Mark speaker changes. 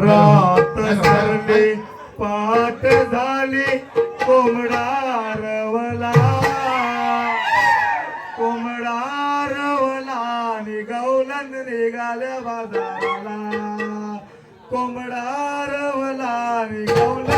Speaker 1: रात सरले पाठ झाली कोंबडारवला कोंबडारवला कोंबडा रवला निगवलन निघाल्या बाजाराला. कोंबडा रवला निगवला